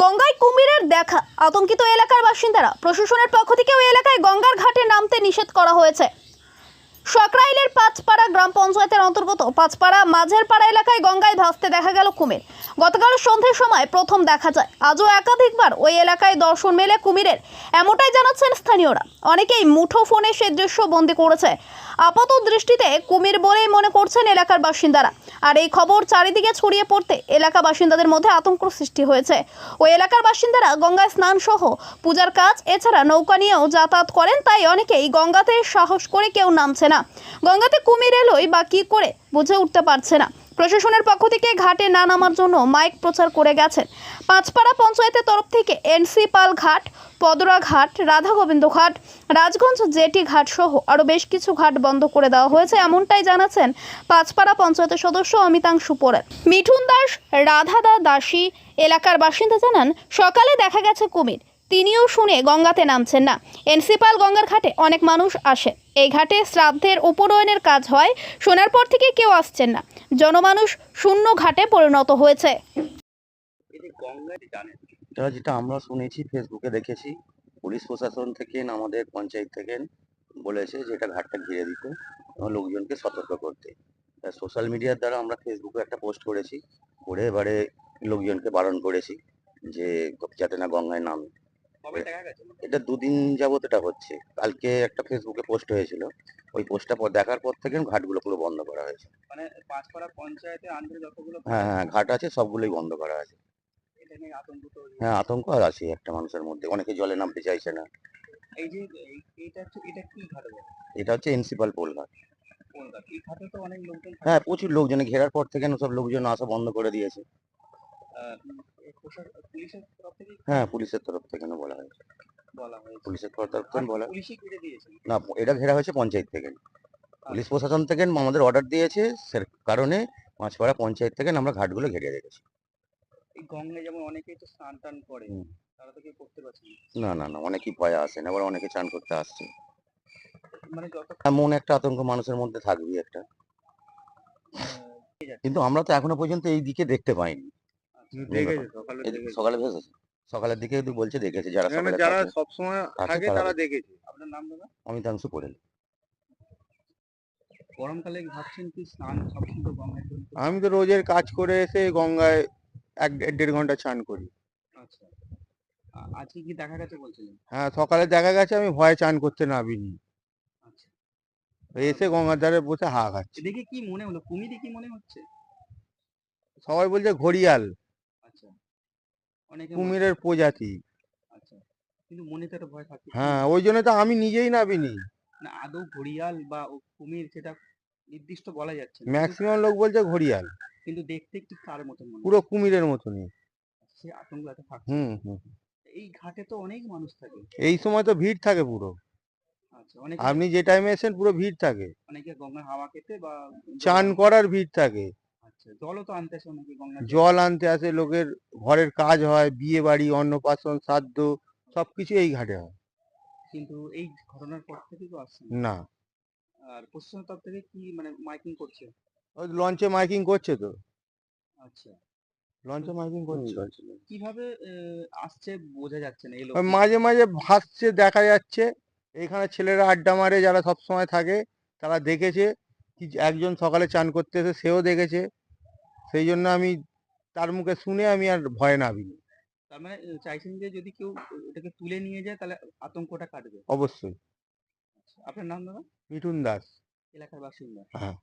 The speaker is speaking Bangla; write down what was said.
গঙ্গায় কুমিরের দেখা। আতঙ্কিত এলাকার বাসিন্দারা, প্রশাসনের পক্ষ থেকে ওই এলাকায় গঙ্গার ঘাটে নামতে নিষেধ করা হয়েছে। সকরাইলের পাঁচপাড়া গ্রাম পঞ্চায়েতের অন্তর্গত পাঁচপাড়া মাঝের পাড়া এলাকায় গঙ্গায় ভাসতে দেখা গেল কুমির। গতকাল সন্ধ্যের সময় প্রথম দেখা যায়। আজও একাধিকবার ওই এলাকায় দর্শন মেলে কুমিরের, এমনটাই জানাচ্ছেন স্থানীয়রা। অনেকেই মুঠো ফোনে সে দৃশ্য বন্দি করেছে। আপাত দৃষ্টিতে কুমির বলেই মনে করছেন এলাকার বাসিন্দারা। আর এই খবর চারিদিকে ছড়িয়ে পড়তে এলাকা বাসিন্দাদের মধ্যে আতঙ্ক সৃষ্টি হয়েছে। ওই এলাকার বাসিন্দারা গঙ্গায় স্নান সহ পূজার কাজ, এছাড়া নৌকা নিয়েও যাতায়াত করেন, তাই অনেকেই গঙ্গাতে সাহস করে কেউ নামছে না। গঙ্গাতে কুমির এলোই বা কী করে বুঝে উঠতে পারছে না। প্রশাসনের পক্ষ থেকে ঘাটে না নামার জন্য মাইক প্রচার করে গেছেন। পাঁচপাড়া পঞ্চায়েতের তরফ থেকে এনসি পাল ঘাট, পদরা ঘাট রাধা গোবিন্দ ঘাট, রাজগঞ্জ জেটি ঘাট সহ আরও বেশ কিছু ঘাট বন্ধ করে দেওয়া হয়েছে, এমনটাই জানাচ্ছেন পাঁচপাড়া পঞ্চায়েতের সদস্য অমিতাংশু পোড়েল মিঠুন দাস রাধাদা দাসী এলাকার বাসিন্দা জানান, সকালে দেখা গেছে কুমির। তিনিও শুনে গঙ্গাতে নামছেন না। এনসিপাল গঙ্গার ঘাটে অনেক মানুষ আসে। এই ঘাটে শ্রাদ্ধের উপনয়নের কাজ হয়, শোনার পর থেকে কেউ আসছেন না। জনমানুষ শূন্য ঘাটে পরিণত হয়েছে। যেটা আমরা শুনেছি, ফেসবুকে দেখেছি, পুলিশ প্রশাসন থেকে, আমাদের পঞ্চায়েত থেকে বলেছে যে এটা ঘাটটা ঘিরে দিতে, লোকজনকে সতর্ক করতে। সোশ্যাল মিডিয়ার দ্বারা আমরা ফেসবুকে একটা পোস্ট করেছি, করে এবারে লোকজনকে বারণ করেছি যে যাতে না গঙ্গায় নামে। এটা দুদিন যাবত এটা হচ্ছে। কালকে একটা ফেসবুকে পোস্ট হয়েছিল। ওই পোস্টটা দেখার পর থেকে ঘাটগুলো পুরো বন্ধ করা হয়েছে। মানে পাঁচপাড়া পঞ্চায়েতে আন্ধ্রে যতগুলো হ্যাঁ হ্যাঁ ঘাট আছে সবগুলোই বন্ধ করা আছে। এটা হ্যাঁ আতঙ্ক আর আছে একটা মানুষের মধ্যে। অনেকে জলে নামতে চাইছে না। এই যে এইটা হচ্ছে এটা কি ঘাটে? এটা হচ্ছে এনসিপাল পোল ঘাট। হ্যাঁ প্রচুর লোকজনে। ঘেরার পর থেকে সব লোকজন আসা বন্ধ করে দিয়েছে। হ্যাঁ পুলিশের তরফ থেকে বলা হয়েছে। পুলিশের তরফ থেকে বলা না এটা ঘেরা হয়েছে পঞ্চায়েত থেকে। পুলিশ প্রশাসন থেকে আমাদের অর্ডার দিয়েছে সে কারণে মাছপাড়া পঞ্চায়েত থেকে আমরা ঘাটগুলো ঘিরে রেখেছি। গঙ্গায় যেমন অনেকেই তো স্নান টান করে তারা তো কেউ করতে পারছে না। না না অনেকেই ভয়ে আসেন আবার অনেকে চান করতে আসছে। মানে এমন একটা আতঙ্ক মানুষের মধ্যে থাকবেই একটা। কিন্তু আমরা তো এখনও পর্যন্ত এই দিকে দেখতে পাইনি। সকালে ভেসেছে সকালের দিকে বলছে দেখেছে যারা সকালে যারা সবসময় থাকে তারা দেখেছে। আপনার নাম দাদা? অমিতাংশু পড়েন গরমকালে ভাবছেন কি স্নান সবসময় গঙ্গায় আমি তো রোজের কাজ করে এসে গঙ্গায় এক দেড়- ঘণ্টা স্নান করি। আচ্ছা। আজকে কি দেখা গেছে বলছিলেন? হ্যাঁ সকালে দেখা গেছে আমি ভয়ে চান করতে নামিনি। আচ্ছা। এসে গঙ্গার ধারে বসে হা খাচ্ছি। দেখে কি মনে হলো? কুমিরই কি মনে হচ্ছে? সবাই বলছে ঘড়িয়াল। কুমিরের প্রজাতি। আচ্ছা কিন্তু মনে তো একটা ভয় থাকে হ্যাঁ ওই জন্য তো আমি নিজেই নামিনি না আদৌ ঘড়িয়াল বা কুমির সেটা নির্দিষ্ট বলা যাচ্ছে ম্যাক্সিমাম লোক বলছে ঘড়িয়াল। কিন্তু দেখতে একটু তার মতন মনে পুরো কুমিরের মতনই। সে আতঙ্ক একটা থাকে হুম হুম। এই ঘাটে তো অনেক মানুষ থাকে। এই সময় তো ভিড় থাকে পুরো। আচ্ছা অনেকে আপনি যে টাইমে এসেন পুরো ভিড় থাকে। অনেকে গঙ্গার হাওয়া খেতে বা চান করার ভিড় থাকে। জলও তো আনতে আসে অনেকে গঙ্গা জল। আনতে আসে লোকের ঘরের কাজ হয় বিয়ে বাড়ি অন্নপ্রাশন শ্রাদ্ধ সবকিছু এই ঘাটে হয়। কিন্তু এই ঘটনার পর থেকে তো আসছে না। আর প্রশাসনের তরফ থেকে কি মানে মাইকিং করছে? ওই লঞ্চে মাইকিং করছে তো। আচ্ছা। লঞ্চে মাইকিং করছে। কীভাবে আসছে বোঝা যাচ্ছে না এই লোক মাঝে মাঝে ভাসছে দেখা যাচ্ছে এখানে ছেলেরা আড্ডা মারে যারা সব সময় থাকে তারা দেখেছে কি একজন সকালে চান করতে এসে সেও দেখেছে। সেই জন্য আমি তার মুখে শুনে আমি আর ভয় নামিনি তার মানে চাইছেন যে যদি কেউ এটাকে তুলে নিয়ে যায় তাহলে আতঙ্কটা কাটবে? অবশ্যই। আপনার নাম দাদা? মিঠুন দাস। এলাকার বাসিন্দা। হ্যাঁ।